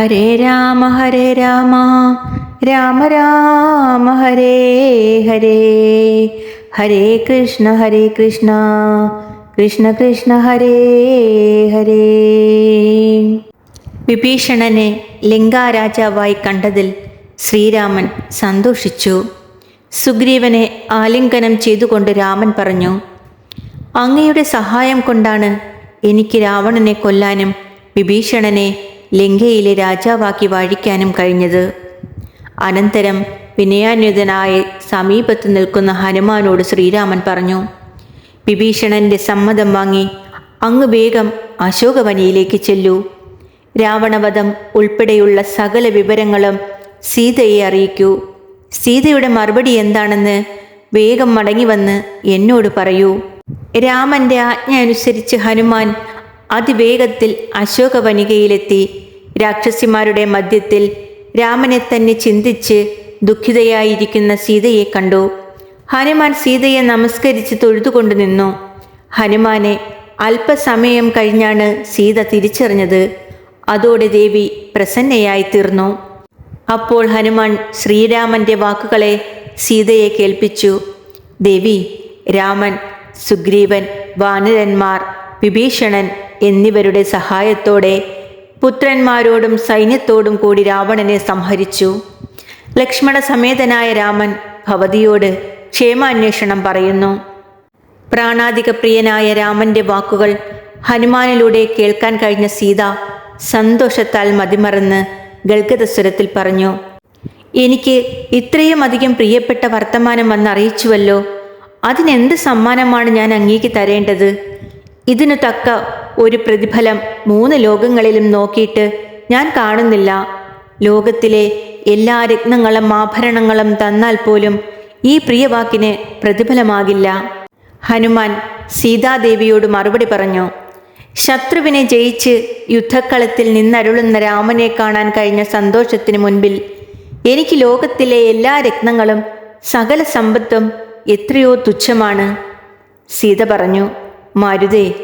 ഹരേ രാമ ഹരേ രാമ. രാമ രാമ ഹരേ ഹരേ. ഹരേ കൃഷ്ണ ഹരേ കൃഷ്ണ. കൃഷ്ണ കൃഷ്ണ ഹരേ ഹരേ. വിഭീഷണനെ ലങ്കാരാജാവായി കണ്ടതിൽ ശ്രീരാമൻ സന്തോഷിച്ചു. സുഗ്രീവനെ ആലിംഗനം ചെയ്തുകൊണ്ട് രാമൻ പറഞ്ഞു അങ്ങയുടെ സഹായം കൊണ്ടാണ് എനിക്ക് രാവണനെ കൊല്ലാനും വിഭീഷണനെ ലങ്കയിലെ രാജാവാക്കി വാഴിക്കാനും കഴിഞ്ഞത്. അനന്തരം വിനയാന്വിതനായി സമീപത്ത് നിൽക്കുന്ന ഹനുമാനോട് ശ്രീരാമൻ പറഞ്ഞു വിഭീഷണന്റെ സമ്മതം വാങ്ങി അങ്ങ് വേഗം അശോകവനിയിലേക്ക് ചെല്ലു. രാവണവധം ഉൾപ്പെടെയുള്ള സകല വിവരങ്ങളും സീതയെ അറിയിക്കൂ. സീതയുടെ മറുപടി എന്താണെന്ന് വേഗം മടങ്ങി വന്ന് എന്നോട് പറയൂ. രാമന്റെ ആജ്ഞ അനുസരിച്ച് ഹനുമാൻ അതിവേഗത്തിൽ അശോകവനികയിലെത്തി. രാക്ഷസിമാരുടെ മധ്യത്തിൽ രാമനെ തന്നെ ചിന്തിച്ച് ദുഃഖിതയായിരിക്കുന്ന സീതയെ കണ്ടു. ഹനുമാൻ സീതയെ നമസ്കരിച്ച് തൊഴുതുകൊണ്ടു നിന്നു. ഹനുമാനെ അല്പസമയം കഴിഞ്ഞാണ് സീത തിരിച്ചറിഞ്ഞത്. അതോടെ ദേവി പ്രസന്നയായി തീർന്നു. അപ്പോൾ ഹനുമാൻ ശ്രീരാമന്റെ വാക്കുകളെ സീതയെ കേൾപ്പിച്ചു. ദേവി രാമൻ സുഗ്രീവൻ വാനരന്മാർ വിഭീഷണൻ എന്നിവരുടെ സഹായത്തോടെ പുത്രന്മാരോടും സൈന്യത്തോടും കൂടി രാവണനെ സംഹരിച്ചു. ലക്ഷ്മണ സമേതനായ രാമൻ ഭവതിയോട് ക്ഷേമാന്വേഷണം പറയുന്നു. പ്രാണാധിക പ്രിയനായ രാമന്റെ വാക്കുകൾ ഹനുമാനിലൂടെ കേൾക്കാൻ കഴിഞ്ഞ സീത സന്തോഷത്താൽ മതിമറന്ന് ഗൽഗതസ്വരത്തിൽ പറഞ്ഞു എനിക്ക് ഇത്രയും അധികം പ്രിയപ്പെട്ട വർത്തമാനം വന്നറിയിച്ചുവല്ലോ. അതിനെന്ത് സമ്മാനമാണ് ഞാൻ അങ്ങേക്ക് തരേണ്ടത്? ഇതിനു തക്ക ഒരു പ്രതിഫലം മൂന്ന് ലോകങ്ങളിലും നോക്കിയിട്ട് ഞാൻ കാണുന്നില്ല. ലോകത്തിലെ എല്ലാ രത്നങ്ങളും ആഭരണങ്ങളും തന്നാൽ പോലും ഈ പ്രിയവാക്കിന് പ്രതിഫലമാകില്ല. ഹനുമാൻ സീതാദേവിയോട് മറുപടി പറഞ്ഞു ശത്രുവിനെ ജയിച്ച് യുദ്ധക്കളത്തിൽ നിന്നരുളുന്ന രാമനെ കാണാൻ കഴിഞ്ഞ സന്തോഷത്തിന് മുൻപിൽ എനിക്ക് ലോകത്തിലെ എല്ലാ രത്നങ്ങളും സകല സമ്പത്തും എത്രയോ തുച്ഛമാണ്. സീത പറഞ്ഞു മാരുതേ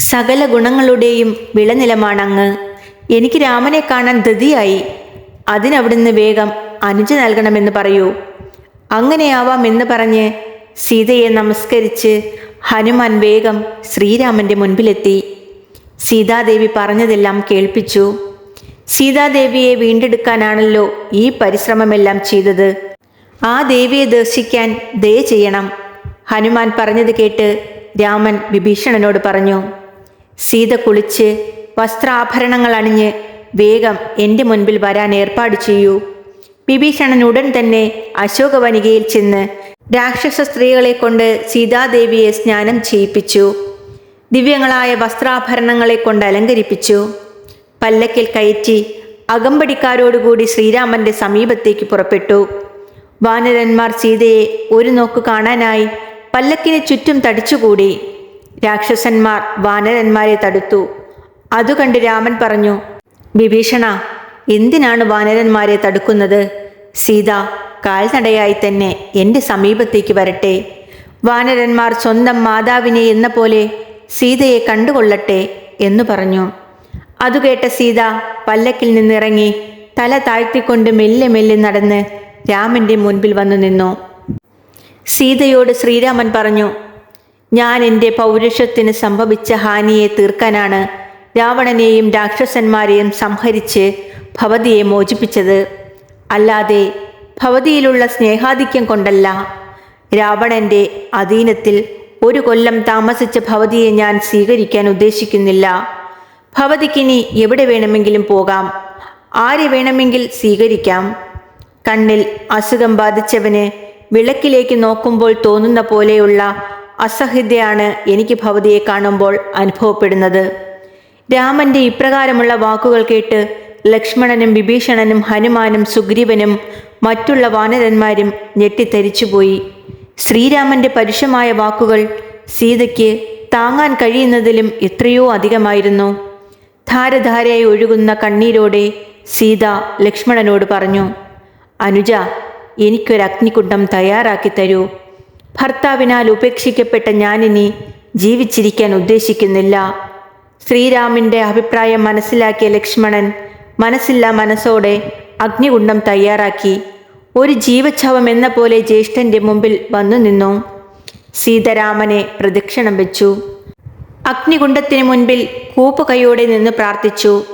സകല ഗുണങ്ങളുടെയും വിളനിലമാണങ്ങ്. എനിക്ക് രാമനെ കാണാൻ ധൃതിയായി. അതിനവിടുന്ന് വേഗം അനുജ നൽകണമെന്ന് പറയൂ. അങ്ങനെയാവാം എന്ന് പറഞ്ഞ് സീതയെ നമസ്കരിച്ച് ഹനുമാൻ വേഗം ശ്രീരാമന്റെ മുൻപിലെത്തി. സീതാദേവി പറഞ്ഞതെല്ലാം കേൾപ്പിച്ചു. സീതാദേവിയെ വീണ്ടെടുക്കാനാണല്ലോ ഈ പരിശ്രമമെല്ലാം ചെയ്തത്. ആ ദേവിയെ ദർശിക്കാൻ ദയ ചെയ്യണം. ഹനുമാൻ പറഞ്ഞത് കേട്ട് രാമൻ വിഭീഷണനോട് പറഞ്ഞു. സീത കുളിച്ച് വസ്ത്രാഭരണങ്ങൾ അണിഞ്ഞ് വേഗം എന്റെ മുൻപിൽ വരാൻ ഏർപ്പാട് ചെയ്യൂ. വിഭീഷണൻ ഉടൻ തന്നെ അശോകവനികയിൽ ചെന്ന് രാക്ഷസ സ്ത്രീകളെ കൊണ്ട് സീതാദേവിയെ സ്നാനം ചെയ്യിപ്പിച്ചു. ദിവ്യങ്ങളായ വസ്ത്രാഭരണങ്ങളെ കൊണ്ട് അലങ്കരിപ്പിച്ചു. പല്ലക്കിൽ കയറ്റി അകമ്പടിക്കാരോടുകൂടി ശ്രീരാമന്റെ സമീപത്തേക്ക് പുറപ്പെട്ടു. വാനരന്മാർ സീതയെ ഒരു നോക്ക് കാണാനായി പല്ലക്കിന് ചുറ്റും തടിച്ചുകൂടി. രാക്ഷസന്മാർ വാനരന്മാരെ തടുത്തു. അതുകണ്ട് രാമൻ പറഞ്ഞു വിഭീഷണ എന്തിനാണ് വാനരന്മാരെ തടുക്കുന്നത്? സീത കാൽനടയായി തന്നെ എന്റെ സമീപത്തേക്ക് വരട്ടെ. വാനരന്മാർ സ്വന്തം മാതാവിനെ എന്ന പോലെ സീതയെ കണ്ടുകൊള്ളട്ടെ എന്നു പറഞ്ഞു. അതു കേട്ട സീത പല്ലക്കിൽ നിന്നിറങ്ങി തല താഴ്ത്തിക്കൊണ്ട് മെല്ലെ മെല്ലെ നടന്ന് രാമന്റെ മുൻപിൽ വന്നു നിന്നു. സീതയോട് ശ്രീരാമൻ പറഞ്ഞു ഞാൻ എന്റെ പൗരുഷത്തിന് സംഭവിച്ച ഹാനിയെ തീർക്കാനാണ് രാവണനെയും രാക്ഷസന്മാരെയും സംഹരിച്ച് ഭവതിയെ മോചിപ്പിച്ചത്. അല്ലാതെ ഭവതിയിലുള്ള സ്നേഹാധിക്യം കൊണ്ടല്ല. രാവണന്റെ അധീനത്തിൽ ഒരു കൊല്ലം താമസിച്ച ഭവതിയെ ഞാൻ സ്വീകരിക്കാൻ ഉദ്ദേശിക്കുന്നില്ല. ഭവതിക്കിനി എവിടെ വേണമെങ്കിലും പോകാം. ആരെ വേണമെങ്കിൽ സ്വീകരിക്കാം. കണ്ണിൽ അസുഖം ബാധിച്ചവന് വിളക്കിലേക്ക് നോക്കുമ്പോൾ തോന്നുന്ന പോലെയുള്ള അസഹ്യതയാണ് എനിക്ക് ഭവതിയെ കാണുമ്പോൾ അനുഭവപ്പെടുന്നത്. രാമന്റെ ഇപ്രകാരമുള്ള വാക്കുകൾ കേട്ട് ലക്ഷ്മണനും വിഭീഷണനും ഹനുമാനും സുഗ്രീവനും മറ്റുള്ള വാനരന്മാരും ഞെട്ടിത്തരിച്ചുപോയി. ശ്രീരാമന്റെ പരുഷമായ വാക്കുകൾ സീതയ്ക്ക് താങ്ങാൻ കഴിയുന്നതിലും എത്രയോ അധികമായിരുന്നു. ധാരധാരയായി ഒഴുകുന്ന കണ്ണീരോടെ സീത ലക്ഷ്മണനോട് പറഞ്ഞു അനുജ എനിക്കൊരു അഗ്നികുണ്ഡം തയ്യാറാക്കി തരൂ. ഭർത്താവിനാൽ ഉപേക്ഷിക്കപ്പെട്ട ഞാനിനി ജീവിച്ചിരിക്കാൻ ഉദ്ദേശിക്കുന്നില്ല. ശ്രീരാമിന്റെ അഭിപ്രായം മനസ്സിലാക്കിയ ലക്ഷ്മണൻ മനസ്സില്ലാ മനസ്സോടെ അഗ്നികുണ്ഡം തയ്യാറാക്കി. ഒരു ജീവച്ഛവം എന്ന പോലെ ജ്യേഷ്ഠന്റെ മുമ്പിൽ വന്നു നിന്നു. സീതരാമനെ പ്രദക്ഷിണം വെച്ചു. അഗ്നികുണ്ഡത്തിന് മുൻപിൽ കൂപ്പുകൈയോടെ നിന്ന് പ്രാർത്ഥിച്ചു.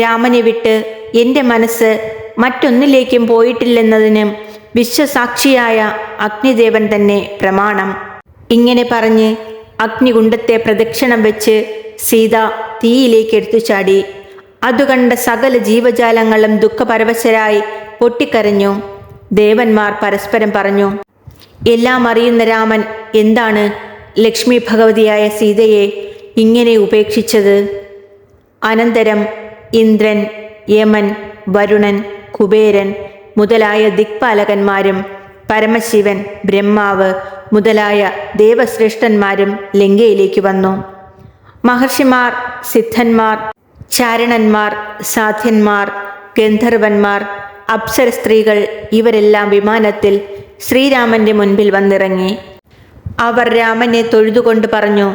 രാമനെ വിട്ട് എന്റെ മനസ്സ് മറ്റൊന്നിലേക്കും പോയിട്ടില്ലെന്നതിന് വിശ്വസാക്ഷിയായ അഗ്നിദേവൻ തന്നെ പ്രമാണം. ഇങ്ങനെ പറഞ്ഞ് അഗ്നികുണ്ടത്തെ പ്രദക്ഷിണം വെച്ച് സീത തീയിലേക്ക് എടുത്തു ചാടി അതുകണ്ട സകല ജീവജാലങ്ങളും ദുഃഖപരവശരായി പൊട്ടിക്കരഞ്ഞു. ദേവന്മാർ പരസ്പരം പറഞ്ഞു എല്ലാം അറിയുന്ന രാമൻ എന്താണ് ലക്ഷ്മി ഭഗവതിയായ സീതയെ ഇങ്ങനെ ഉപേക്ഷിച്ചത്? അനന്തരം ഇന്ദ്രൻ യമൻ വരുണൻ കുബേരൻ മുതലായ ദിക്പാലകന്മാരും പരമശിവൻ ബ്രഹ്മാവ് മുതലായ ദേവശ്രേഷ്ഠന്മാരും ലങ്കയിലേക്ക് വന്നു. മഹർഷിമാർ സിദ്ധന്മാർ ചാരണന്മാർ സാധ്യന്മാർ ഗന്ധർവന്മാർ അപ്സര സ്ത്രീകൾ ഇവരെല്ലാം വിമാനത്തിൽ ശ്രീരാമന്റെ മുൻപിൽ വന്നിറങ്ങി. അവർ രാമനെ തൊഴുതുകൊണ്ട് പറഞ്ഞു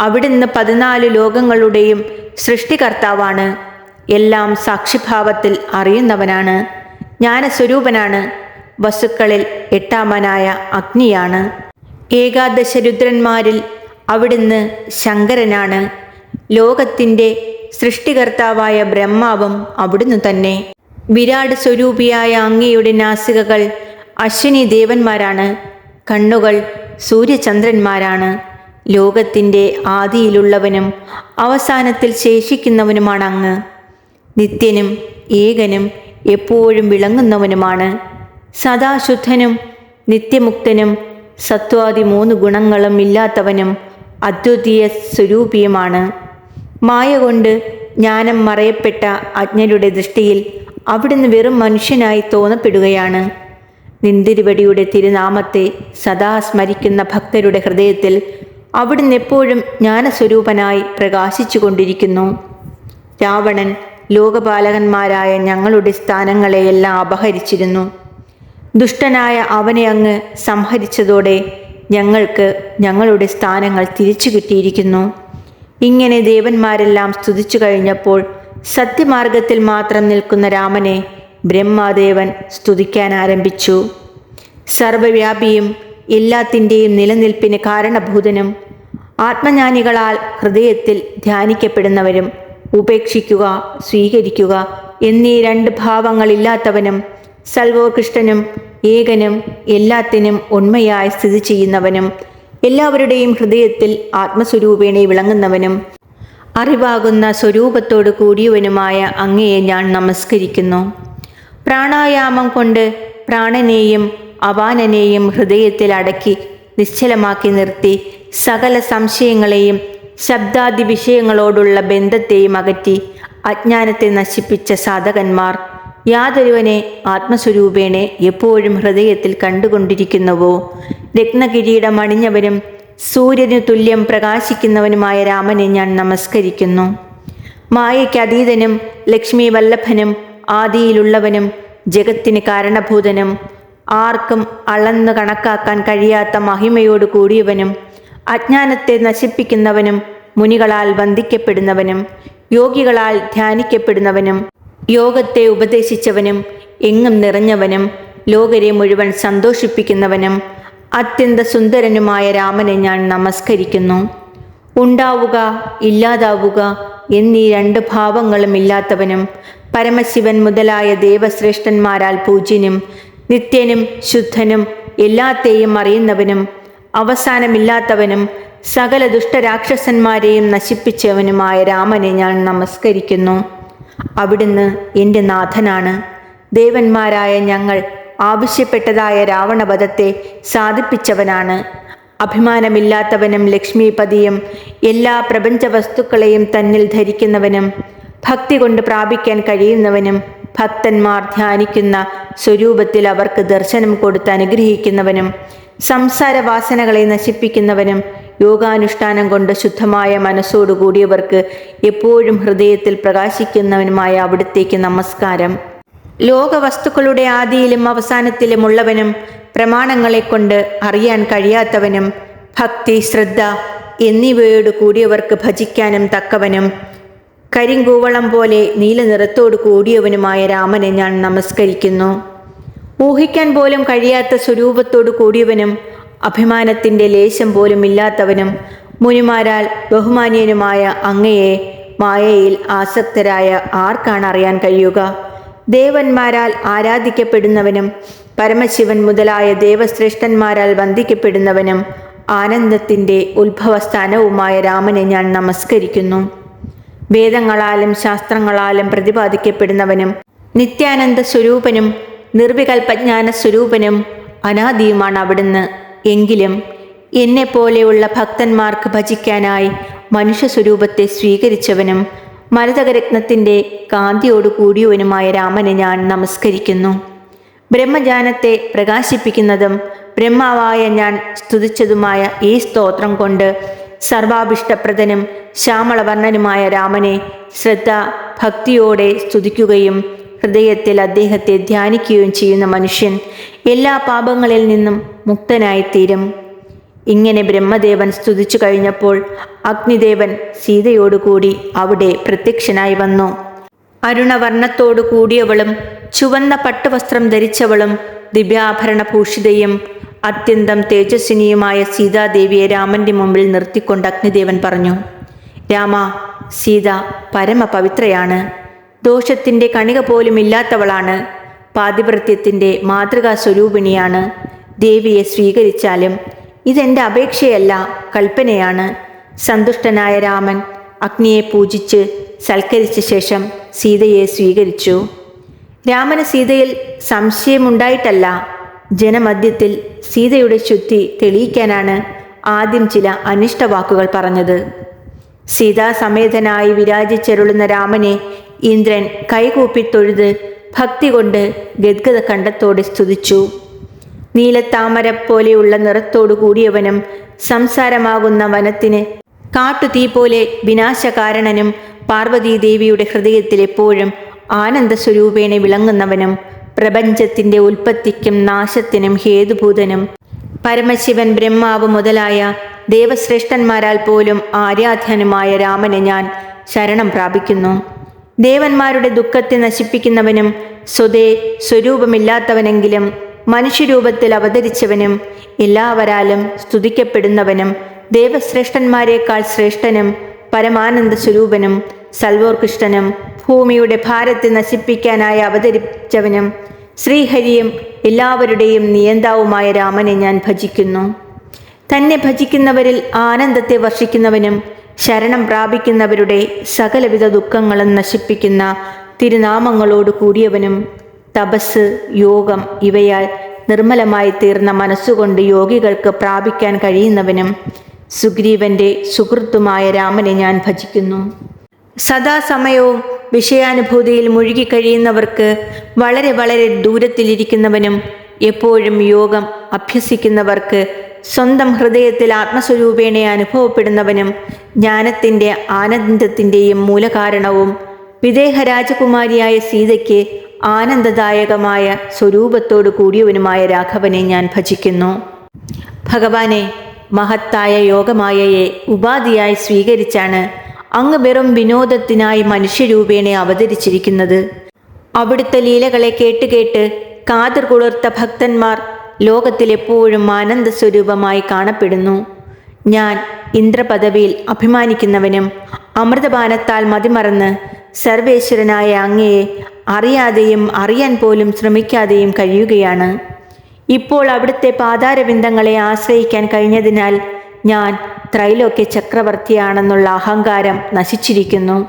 അവിടുന്ന് പതിനാല് ലോകങ്ങളുടെയും സൃഷ്ടികർത്താവാണ്. എല്ലാം സാക്ഷിഭാവത്തിൽ അറിയുന്നവനാണ്. ജ്ഞാനസ്വരൂപനാണ്. വസുക്കളിൽ എട്ടാമനായ അഗ്നിയാണ്. ഏകാദശ രുദ്രന്മാരിൽ അവിടുന്ന് ശങ്കരനാണ്. ലോകത്തിന്റെ സൃഷ്ടികർത്താവായ ബ്രഹ്മാവും അവിടുന്ന് തന്നെ. വിരാട് സ്വരൂപിയായ അങ്ങയുടെ നാസികകൾ അശ്വിനി ദേവന്മാരാണ്. കണ്ണുകൾ സൂര്യചന്ദ്രന്മാരാണ്. ലോകത്തിന്റെ ആദിയിലുള്ളവനും അവസാനത്തിൽ ശേഷിക്കുന്നവനുമാണ് അങ്ങ്. നിത്യനും ഏകനും എപ്പോഴും വിളങ്ങുന്നവനുമാണ്. സദാശുദ്ധനും നിത്യമുക്തനും സത്വാദി മൂന്ന് ഗുണങ്ങളും ഇല്ലാത്തവനും അദ്വിതീയ സ്വരൂപിയുമാണ്. മായ കൊണ്ട് ജ്ഞാനം മറയപ്പെട്ട അജ്ഞരുടെ ദൃഷ്ടിയിൽ അവിടുന്ന് വെറും മനുഷ്യനായി തോന്നപ്പെടുകയാണ്. നിന്തിരുവടിയുടെ തിരുനാമത്തെ സദാ സ്മരിക്കുന്ന ഭക്തരുടെ ഹൃദയത്തിൽ അവിടുന്ന് എപ്പോഴും ജ്ഞാനസ്വരൂപനായി പ്രകാശിച്ചു കൊണ്ടിരിക്കുന്നു രാവണൻ ലോകപാലകന്മാരായ ഞങ്ങളുടെ സ്ഥാനങ്ങളെയെല്ലാം അപഹരിച്ചിരുന്നു. ദുഷ്ടനായ അവനെ അങ്ങ് സംഹരിച്ചതോടെ ഞങ്ങൾക്ക് ഞങ്ങളുടെ സ്ഥാനങ്ങൾ തിരിച്ചു കിട്ടിയിരിക്കുന്നു. ഇങ്ങനെ ദേവന്മാരെല്ലാം സ്തുതിച്ചു കഴിഞ്ഞപ്പോൾ സത്യമാർഗത്തിൽ മാത്രം നിൽക്കുന്ന രാമനെ ബ്രഹ്മാദേവൻ സ്തുതിക്കാൻ ആരംഭിച്ചു. സർവവ്യാപിയും എല്ലാത്തിന്റെയും നിലനിൽപ്പിന് കാരണഭൂതനും ആത്മജ്ഞാനികളാൽ ഹൃദയത്തിൽ ധ്യാനിക്കപ്പെടുന്നവരും ഉപേക്ഷിക്കുക സ്വീകരിക്കുക എന്നീ രണ്ട് ഭാവങ്ങളില്ലാത്തവനും സർവോകൃഷ്ടനും ഏകനും എല്ലാത്തിനും ഉണ്മയായി സ്ഥിതി ചെയ്യുന്നവനും എല്ലാവരുടെയും ഹൃദയത്തിൽ ആത്മസ്വരൂപേണെ വിളങ്ങുന്നവനും അറിവാകുന്ന സ്വരൂപത്തോട് കൂടിയവനുമായ അങ്ങയെ ഞാൻ നമസ്കരിക്കുന്നു. പ്രാണായാമം കൊണ്ട് പ്രാണനെയും അപാനനെയും ഹൃദയത്തിൽ അടക്കി നിശ്ചലമാക്കി നിർത്തി സകല സംശയങ്ങളെയും ശബ്ദാദി വിഷയങ്ങളോടുള്ള ബന്ധത്തെയും അകറ്റി അജ്ഞാനത്തെ നശിപ്പിച്ച സാധകന്മാർ. യാതൊരുവനെ ആത്മസ്വരൂപേണെ എപ്പോഴും ഹൃദയത്തിൽ കണ്ടുകൊണ്ടിരിക്കുന്നുവോ? രത്നകിരീടം അണിഞ്ഞവനും സൂര്യനു തുല്യം പ്രകാശിക്കുന്നവനുമായ രാമനെ ഞാൻ നമസ്കരിക്കുന്നു. മായയ്ക്ക് അതീതനും ലക്ഷ്മി വല്ലഭനും ആദിയിലുള്ളവനും ജഗത്തിന് കാരണഭൂതനും ആർക്കും അളന്നു കണക്കാക്കാൻ കഴിയാത്ത മഹിമയോട് കൂടിയവനും അജ്ഞാനത്തെ നശിപ്പിക്കുന്നവനും മുനികളാൽ വന്ദിക്കപ്പെടുന്നവനും യോഗികളാൽ ധ്യാനിക്കപ്പെടുന്നവനും യോഗത്തെ ഉപദേശിച്ചവനും എങ്ങും നിറഞ്ഞവനും ലോകരെ മുഴുവൻ സന്തോഷിപ്പിക്കുന്നവനും അത്യന്ത സുന്ദരനുമായ രാമനെ ഞാൻ നമസ്കരിക്കുന്നു. ഉണ്ടാവുക ഇല്ലാതാവുക എന്നീ രണ്ട് ഭാവങ്ങളും ഇല്ലാത്തവനും പരമശിവൻ മുതലായ ദേവശ്രേഷ്ഠന്മാരാൽ പൂജ്യനും നിത്യനും ശുദ്ധനും എല്ലാത്തെയും അറിയുന്നവനും അവസാനമില്ലാത്തവനും സകല ദുഷ്ടരാക്ഷസന്മാരെയും നശിപ്പിച്ചവനുമായ രാമനെ ഞാൻ നമസ്കരിക്കുന്നു. അവിടുന്ന് എന്റെ നാഥനാണ്. ദേവന്മാരായ ഞങ്ങൾ ആവശ്യപ്പെട്ടതായ രാവണവധത്തെ സാധിപ്പിച്ചവനാണ്. അഭിമാനമില്ലാത്തവനും ലക്ഷ്മിപതിയും എല്ലാ പ്രപഞ്ച വസ്തുക്കളെയും തന്നിൽ ധരിക്കുന്നവനും ഭക്തി കൊണ്ട് പ്രാപിക്കാൻ കഴിയുന്നവനും ഭക്തന്മാർ ധ്യാനിക്കുന്ന സ്വരൂപത്തിൽ അവർക്ക് ദർശനം കൊടുത്ത് അനുഗ്രഹിക്കുന്നവനും സംസാരവാസനകളെ നശിപ്പിക്കുന്നവനും യോഗാനുഷ്ഠാനം കൊണ്ട് ശുദ്ധമായ മനസ്സോടുകൂടിയവർക്ക് എപ്പോഴും ഹൃദയത്തിൽ പ്രകാശിക്കുന്നവനുമായ അവിടുത്തേക്ക് നമസ്കാരം. ലോകവസ്തുക്കളുടെ ആദിയിലും അവസാനത്തിലും ഉള്ളവനും പ്രമാണങ്ങളെ കൊണ്ട് അറിയാൻ കഴിയാത്തവനും ഭക്തി ശ്രദ്ധ എന്നിവയോട് കൂടിയവർക്ക് ഭജിക്കാനും തക്കവനും കരിങ്കൂവളം പോലെ നീല നിറത്തോട് കൂടിയവനുമായ രാമനെ ഞാൻ നമസ്കരിക്കുന്നു. ഊഹിക്കാൻ പോലും കഴിയാത്ത സ്വരൂപത്തോടു കൂടിയവനും അഭിമാനത്തിന്റെ ലേശം പോലും ഇല്ലാത്തവനും മുനിമാരാൽ ബഹുമാനീയനുമായ അങ്ങയെ മായയിൽ ആസക്തരായ ആർക്കാണ് അറിയാൻ കഴിയുക? ദേവന്മാരാൽ ആരാധിക്കപ്പെടുന്നവനും പരമശിവൻ മുതലായ ദേവശ്രേഷ്ഠന്മാരാൽ വന്ദിക്കപ്പെടുന്നവനും ആനന്ദത്തിന്റെ ഉത്ഭവസ്ഥാനവുമായ രാമനെ ഞാൻ നമസ്കരിക്കുന്നു. വേദങ്ങളാലും ശാസ്ത്രങ്ങളാലും പ്രതിപാദിക്കപ്പെടുന്നവനും നിത്യാനന്ദ സ്വരൂപനും നിർവികൽപജ്ഞാന സ്വരൂപനും അനാദിയുമാണ് അവിടുന്ന്. എങ്കിലും എന്നെപ്പോലെയുള്ള ഭക്തന്മാർക്ക് ഭജിക്കാനായി മനുഷ്യ സ്വരൂപത്തെ സ്വീകരിച്ചവനും മരതകരത്നത്തിന്റെ കാന്തിയോട് കൂടിയവനുമായ രാമനെ ഞാൻ നമസ്കരിക്കുന്നു. ബ്രഹ്മജ്ഞാനത്തെ പ്രകാശിപ്പിക്കുന്നതും ബ്രഹ്മാവായ ഞാൻ സ്തുതിച്ചതുമായ ഈ സ്തോത്രം കൊണ്ട് സർവാഭിഷ്ടപ്രദനും ശ്യാമളവർണനുമായ രാമനെ ശ്രദ്ധ ഭക്തിയോടെ സ്തുതിക്കുകയും ഹൃദയത്തിൽ അദ്ദേഹത്തെ ധ്യാനിക്കുകയും ചെയ്യുന്ന മനുഷ്യൻ എല്ലാ പാപങ്ങളിൽ നിന്നും മുക്തനായിത്തീരും. ഇങ്ങനെ ബ്രഹ്മദേവൻ സ്തുതിച്ചു കഴിഞ്ഞപ്പോൾ അഗ്നിദേവൻ സീതയോടുകൂടി അവിടെ പ്രത്യക്ഷനായി വന്നു. അരുണവർണത്തോടു കൂടിയവളും ചുവന്ന പട്ടുവസ്ത്രം ധരിച്ചവളും ദിവ്യാഭരണ ഭൂഷിതയും അത്യന്തം തേജസ്വിനിയുമായ സീതാദേവിയെ രാമന്റെ മുമ്പിൽ നിർത്തിക്കൊണ്ട് അഗ്നിദേവൻ പറഞ്ഞു രാമ സീത പരമപവിത്രയാണ്. ദോഷത്തിന്റെ കണിക പോലും ഇല്ലാത്തവളാണ്. പാതിവൃത്യത്തിന്റെ മാതൃകാ സ്വരൂപിണിയാണ് ദേവിയെ സ്വീകരിച്ചാലും ഇതെന്റെ അപേക്ഷയല്ല കൽപ്പനയാണ്. സന്തുഷ്ടനായ രാമൻ അഗ്നിയെ പൂജിച്ച് സൽക്കരിച്ച ശേഷം സീതയെ സ്വീകരിച്ചു. രാമന് സീതയിൽ സംശയമുണ്ടായിട്ടല്ല. ജനമധ്യത്തിൽ സീതയുടെ ശുദ്ധി തെളിയിക്കാനാണ് ആദ്യം ചില അനിഷ്ടവാക്കുകൾ പറഞ്ഞത്. സീതാസമേതനായി വിരാജിച്ചരുളുന്ന രാമനെ ഇന്ദ്രൻ കൈകൂപ്പി തൊഴുത് ഭക്തി കൊണ്ട് ഗദ്ഗത കണ്ടത്തോടെ സ്തുതിച്ചു. നീലത്താമര പോലെയുള്ള നിറത്തോടു കൂടിയവനും സംസാരമാകുന്ന വനത്തിന് കാട്ടുതീ പോലെ വിനാശകാരണനും പാർവതീദേവിയുടെ ഹൃദയത്തിൽ എപ്പോഴും ആനന്ദസ്വരൂപേണ വിളങ്ങുന്നവനും പ്രപഞ്ചത്തിന്റെ ഉൽപ്പത്തിക്കും നാശത്തിനും ഹേതുഭൂതനും പരമശിവൻ ബ്രഹ്മാവ് മുതലായ ദേവശ്രേഷ്ഠന്മാരാൽ പോലും ആരാധ്യനുമായ രാമനെ ഞാൻ ശരണം പ്രാപിക്കുന്നു. ദേവന്മാരുടെ ദുഃഖത്തെ നശിപ്പിക്കുന്നവനും സ്വതേ സ്വരൂപമില്ലാത്തവനെങ്കിലും മനുഷ്യരൂപത്തിൽ അവതരിച്ചവനും എല്ലാവരാലും സ്തുതിക്കപ്പെടുന്നവനും ദേവശ്രേഷ്ഠന്മാരെക്കാൾ ശ്രേഷ്ഠനും പരമാനന്ദ സ്വരൂപനും സൽവോർകൃഷ്ണനും ഭൂമിയുടെ ഭാരത്തെ നശിപ്പിക്കാനായി അവതരിച്ചവനും ശ്രീഹരിയും എല്ലാവരുടെയും നിയന്താവുമായ രാമനെ ഞാൻ ഭജിക്കുന്നു. തന്നെ ഭജിക്കുന്നവരിൽ ആനന്ദത്തെ വർഷിക്കുന്നവനും ശരണം പ്രാപിക്കുന്നവരുടെ സകലവിധ ദുഃഖങ്ങളും നശിപ്പിക്കുന്ന തിരുനാമങ്ങളോട് കൂടിയവനും തപസ് യോഗം ഇവയാൽ നിർമ്മലമായി തീർന്ന മനസ്സുകൊണ്ട് യോഗികൾക്ക് പ്രാപിക്കാൻ കഴിയുന്നവനും സുഗ്രീവന്റെ സുഹൃത്തുമായ രാമനെ ഞാൻ ഭജിക്കുന്നു. സദാസമയവും വിഷയാനുഭൂതിയിൽ മുഴുകിക്കഴിയുന്നവർക്ക് വളരെ വളരെ ദൂരത്തിലിരിക്കുന്നവനും എപ്പോഴും യോഗം അഭ്യസിക്കുന്നവർക്ക് സ്വന്തം ഹൃദയത്തിൽ ആത്മസ്വരൂപേണ അനുഭവപ്പെടുന്നവനും ജ്ഞാനത്തിന്റെ ആനന്ദത്തിന്റെയും മൂലകാരണവും വിദേഹ രാജകുമാരിയായ സീതയ്ക്ക് ആനന്ദദായകമായ സ്വരൂപത്തോടു കൂടിയവനുമായ രാഘവനെ ഞാൻ ഭജിക്കുന്നു. ഭഗവാനെ മഹത്തായ യോഗമായയെ ഉപാധിയായി സ്വീകരിച്ചാണ് അങ്ങ് വെറും വിനോദത്തിനായി മനുഷ്യരൂപേണെ അവതരിച്ചിരിക്കുന്നത്. അവിടുത്തെ ലീലകളെ കേട്ടുകേട്ട് കാതിർ കുളിർത്ത ഭക്തന്മാർ ലോകത്തിലെപ്പോഴും ആനന്ദ സ്വരൂപമായി കാണപ്പെടുന്നു. ഞാൻ ഇന്ദ്രപദവിയിൽ അഭിമാനിക്കുന്നവനും അമൃതപാനത്താൽ മതിമറന്ന് സർവേശ്വരനായ അങ്ങയെ അറിയാതെയും അറിയാൻ പോലും ശ്രമിക്കാതെയും കഴിയുകയാണ്. ഇപ്പോൾ അവിടുത്തെ പാതാരബിന്ദങ്ങളെ ആശ്രയിക്കാൻ കഴിഞ്ഞതിനാൽ ഞാൻ ത്രൈലോക്യ ചക്രവർത്തിയാണെന്നുള്ള അഹങ്കാരം നശിച്ചിരിക്കുന്നു.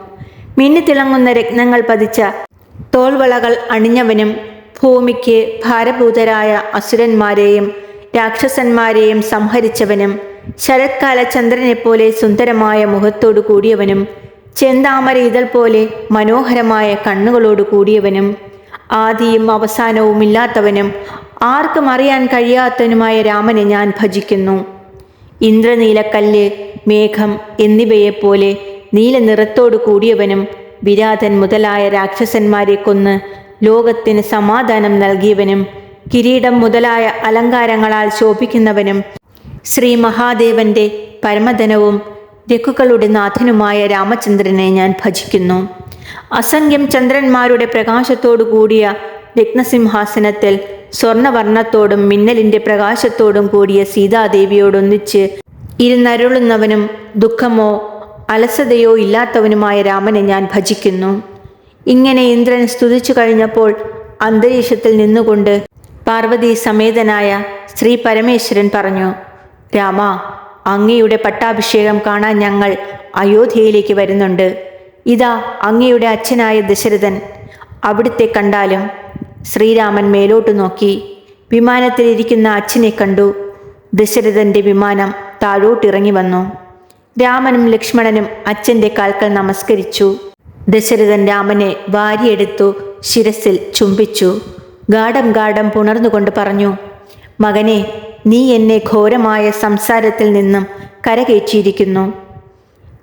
മിന്നിത്തിളങ്ങുന്ന രത്നങ്ങൾ പതിച്ച തോൾവളകൾ അണിഞ്ഞവനും ഭൂമിക്ക് ഭാരഭൂതരായ അസുരന്മാരെയും രാക്ഷസന്മാരെയും സംഹരിച്ചവനും ശരത്കാല ചന്ദ്രനെപ്പോലെ സുന്ദരമായ മുഖത്തോടു കൂടിയവനും ചെന്താമര ഇതൾ പോലെ മനോഹരമായ കണ്ണുകളോട് കൂടിയവനും ആദിയും അവസാനവും ഇല്ലാത്തവനും ആർക്കും അറിയാൻ കഴിയാത്തവനുമായ രാമനെ ഞാൻ ഭജിക്കുന്നു. ഇന്ദ്രനീലക്കല്ല് മേഘം എന്നിവയെപ്പോലെ നീല നിറത്തോടു കൂടിയവനും വിരാതൻ മുതലായ രാക്ഷസന്മാരെ കൊന്ന് ലോകത്തിന് സമാധാനം നൽകിയവനും കിരീടം മുതലായ അലങ്കാരങ്ങളാൽ ശോഭിക്കുന്നവനും ശ്രീ മഹാദേവന്റെ പരമധനവും രഘുക്കളുടെ നാഥനുമായ രാമചന്ദ്രനെ ഞാൻ ഭജിക്കുന്നു. അസംഖ്യം ചന്ദ്രന്മാരുടെ പ്രകാശത്തോടു കൂടിയ രത്നസിംഹാസനത്തിൽ സ്വർണവർണത്തോടും മിന്നലിന്റെ പ്രകാശത്തോടും കൂടിയ സീതാദേവിയോടൊന്നിച്ച് ഇരുന്നരുളുന്നവനും ദുഃഖമോ അലസതയോ ഇല്ലാത്തവനുമായ രാമനെ ഞാൻ ഭജിക്കുന്നു. ഇങ്ങനെ ഇന്ദ്രൻ സ്തുതിച്ചു കഴിഞ്ഞപ്പോൾ അന്തരീക്ഷത്തിൽ നിന്നുകൊണ്ട് പാർവതി സമേതനായ ശ്രീ പരമേശ്വരൻ പറഞ്ഞു രാമ അങ്ങയുടെ പട്ടാഭിഷേകം കാണാൻ ഞങ്ങൾ അയോധ്യയിലേക്ക് വരുന്നുണ്ട്. ഇതാ അങ്ങയുടെ അച്ഛനായ ദശരഥൻ. അവിടുത്തെ കണ്ടാലും ശ്രീരാമൻ മേലോട്ട് നോക്കി. വിമാനത്തിലിരിക്കുന്ന അച്ഛനെ കണ്ടു. ദശരഥന്റെ വിമാനം താഴോട്ടിറങ്ങി വന്നു. രാമനും ലക്ഷ്മണനും അച്ഛന്റെ കാൽക്കൽ നമസ്കരിച്ചു. ദശരഥൻ രാമനെ വാരിയെടുത്തു ശിരസിൽ ചുംബിച്ചു. ഗാഠം ഗാഠം പുണർന്നുകൊണ്ട് പറഞ്ഞു മകനെ നീ എന്നെ ഘോരമായ സംസാരത്തിൽ നിന്നും കരകയറ്റിയിരിക്കുന്നു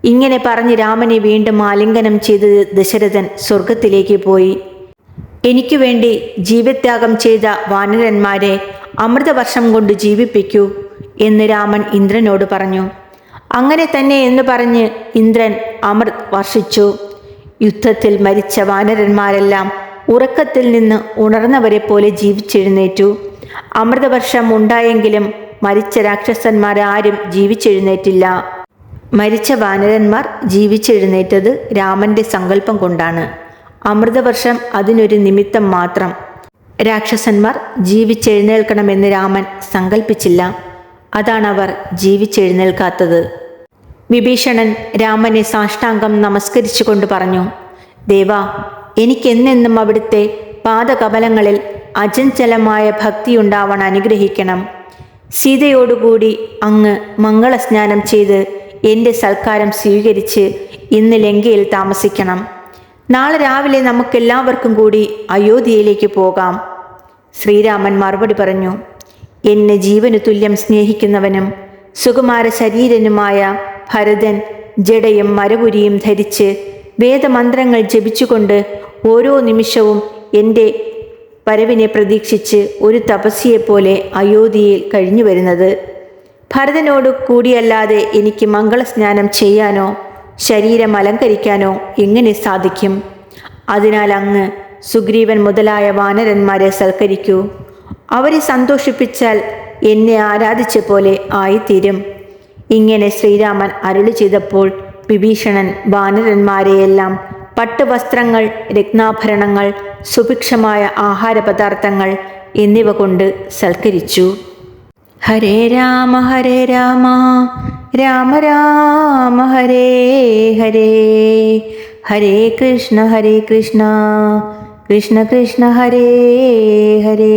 ഇങ്ങനെ പറഞ്ഞ് രാമനെ വീണ്ടും ആലിംഗനം ചെയ്ത് ദശരഥൻ സ്വർഗത്തിലേക്ക് പോയി. എനിക്കു വേണ്ടി ജീവത്യാഗം ചെയ്ത വാനരന്മാരെ അമൃതവർഷം കൊണ്ട് ജീവിപ്പിക്കൂ എന്ന് രാമൻ ഇന്ദ്രനോട് പറഞ്ഞു. അങ്ങനെ തന്നെ എന്ന് പറഞ്ഞ് ഇന്ദ്രൻ അമൃത് വർഷിച്ചു. യുദ്ധത്തിൽ മരിച്ച വാനരന്മാരെല്ലാം ഉറക്കത്തിൽ നിന്ന് ഉണർന്നവരെ പോലെ ജീവിച്ചെഴുന്നേറ്റു. അമൃതവർഷം ഉണ്ടായെങ്കിലും മരിച്ച രാക്ഷസന്മാർ ആരും ജീവിച്ചെഴുന്നേറ്റില്ല. മരിച്ച വാനരന്മാർ ജീവിച്ചെഴുന്നേറ്റത് രാമന്റെ സങ്കല്പം കൊണ്ടാണ്. അമൃതവർഷം അതിനൊരു നിമിത്തം മാത്രം. രാക്ഷസന്മാർ ജീവിച്ചെഴുന്നേൽക്കണമെന്ന് രാമൻ സങ്കല്പിച്ചില്ല. അതാണ് അവർ ജീവിച്ചെഴുന്നേൽക്കാത്തത്. വിഭീഷണൻ രാമനെ സാഷ്ടാംഗം നമസ്കരിച്ചുകൊണ്ട് പറഞ്ഞു ദേവ എനിക്കെന്നെന്നും അവിടുത്തെ പാദകമലങ്ങളിൽ അജഞ്ചലമായ ഭക്തിയുണ്ടാവണം അനുഗ്രഹിക്കണം. സീതയോടുകൂടി അങ്ങ് മംഗളസ്നാനം ചെയ്ത് എന്റെ സൽക്കാരം സ്വീകരിച്ച് ഇന്ന് ലങ്കയിൽ താമസിക്കണം. നാളെ രാവിലെ നമുക്കെല്ലാവർക്കും കൂടി അയോധ്യയിലേക്ക് പോകാം. ശ്രീരാമൻ മറുപടി പറഞ്ഞു എന്നെ ജീവനു തുല്യം സ്നേഹിക്കുന്നവനും സുകുമാര ശരീരനുമായ ഭരതൻ ജഡയും മരപുരിയും ധരിച്ച് വേദമന്ത്രങ്ങൾ ജപിച്ചുകൊണ്ട് ഓരോ നിമിഷവും എന്റെ വരവിനെ പ്രതീക്ഷിച്ച് ഒരു തപസ്യയെപ്പോലെ അയോധ്യയിൽ കഴിഞ്ഞു വരുന്നത്. ഭരതനോട് കൂടിയല്ലാതെ എനിക്ക് മംഗളസ്നാനം ചെയ്യാനോ ശരീരം അലങ്കരിക്കാനോ എങ്ങനെ സാധിക്കും? അതിനാൽ അങ്ങ് സുഗ്രീവൻ മുതലായ വാനരന്മാരെ സൽക്കരിക്കൂ. അവരെ സന്തോഷിപ്പിച്ചാൽ എന്നെ ആരാധിച്ച പോലെ ആയിത്തീരും. ഇങ്ങനെ ശ്രീരാമൻ അരുളി ചെയ്തപ്പോൾ വിഭീഷണൻ വാനരന്മാരെയെല്ലാം പട്ടുവസ്ത്രങ്ങൾ രത്നാഭരണങ്ങൾ സുഭിക്ഷമായ ആഹാരപദാർത്ഥങ്ങൾ എന്നിവ കൊണ്ട് സൽക്കരിച്ചു. ഹരേ രാമ ഹരേ രാമ രാമ രാമ ഹരേ ഹരേ ഹരേ കൃഷ്ണ ഹരേ കൃഷ്ണ കൃഷ്ണ കൃഷ്ണ ഹരേ ഹരേ.